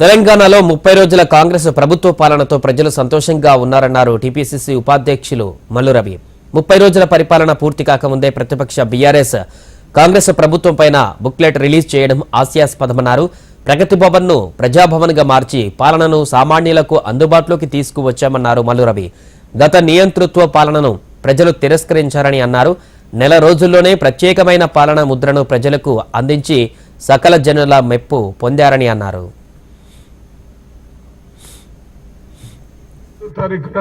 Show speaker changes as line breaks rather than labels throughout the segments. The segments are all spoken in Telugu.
తెలంగాణలో ముప్పై రోజుల కాంగ్రెస్ ప్రభుత్వ పాలనతో ప్రజలు సంతోషంగా ఉన్నారన్నారు టీపీసీసీ ఉపాధ్యక్షులు మల్లు రవి. ముప్పై రోజుల పరిపాలన పూర్తి కాకముందే ప్రతిపక్ష బీఆర్ఎస్ కాంగ్రెస్ ప్రభుత్వం పైన బుక్లెట్ రిలీజ్ చేయడం హాస్యాస్పదమన్నారు. ప్రగతి భవన్ను ప్రజాభవన్గా మార్చి పాలనను సామాన్యులకు అందుబాటులోకి తీసుకువచ్చామన్నారు మల్లు రవి. గత నియంతృత్వ పాలనను ప్రజలు తిరస్కరించారని అన్నారు. నెల రోజుల్లోనే ప్రత్యేకమైన పాలన ముద్రను ప్రజలకు అందించి సకల జనుల మెప్పు పొందారని అన్నారు.
తారీఖున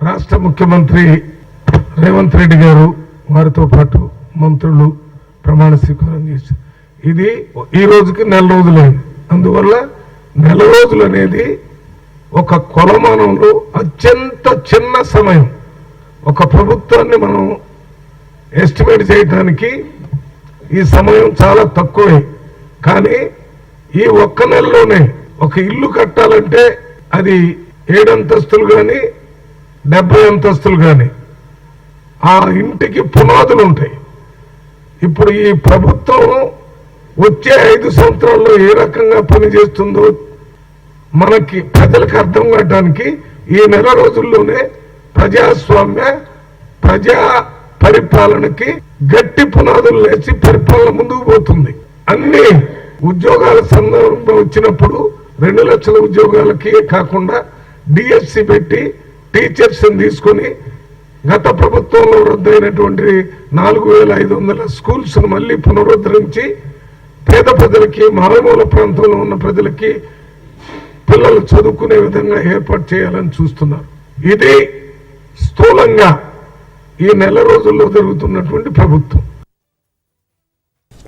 రాష్ట్ర ముఖ్యమంత్రి రేవంత్ రెడ్డి గారు వారితో పాటు మంత్రులు ప్రమాణ స్వీకారం చేశారు. ఇది ఈ రోజుకి నెల రోజులైంది. అందువల్ల నెల రోజులు అనేది ఒక కొలమానంలో అత్యంత చిన్న సమయం. ఒక ప్రభుత్వాన్ని మనం ఎస్టిమేట్ చేయడానికి ఈ సమయం చాలా తక్కువే. కానీ ఈ ఒక్క నెలలోనే ఒక ఇల్లు కట్టాలంటే అది ఏడు అంతస్తులు కానీ డెబ్బై అంతస్తులు కానీ ఆ ఇంటికి పునాదులు ఉంటాయి. ఇప్పుడు ఈ ప్రభుత్వం వచ్చే ఐదు సంవత్సరాల్లో ఏ రకంగా పనిచేస్తుందో మనకి ప్రజలకు అర్థం కావడానికి ఈ నెల రోజుల్లోనే ప్రజాస్వామ్య ప్రజా పరిపాలనకి గట్టి పునాదులు లేచి పరిపాలన ముందుకు పోతుంది. అన్ని ఉద్యోగాల సందర్భం వచ్చినప్పుడు రెండు లక్షల ఉద్యోగాలకి కాకుండా డిఎఫ్సి పెట్టి టీచర్స్ని తీసుకొని గత ప్రభుత్వంలో రద్దయినటువంటి నాలుగు వేల ఐదు వందల స్కూల్స్ను మళ్ళీ పునరుద్ధరించి పేద ప్రజలకి మారుమూల ప్రాంతంలో ఉన్న ప్రజలకి పిల్లలు చదువుకునే విధంగా ఏర్పాటు చేయాలని చూస్తున్నారు. ఇది స్థూలంగా ఈ నెల రోజుల్లో జరుగుతున్నటువంటి ప్రభుత్వం.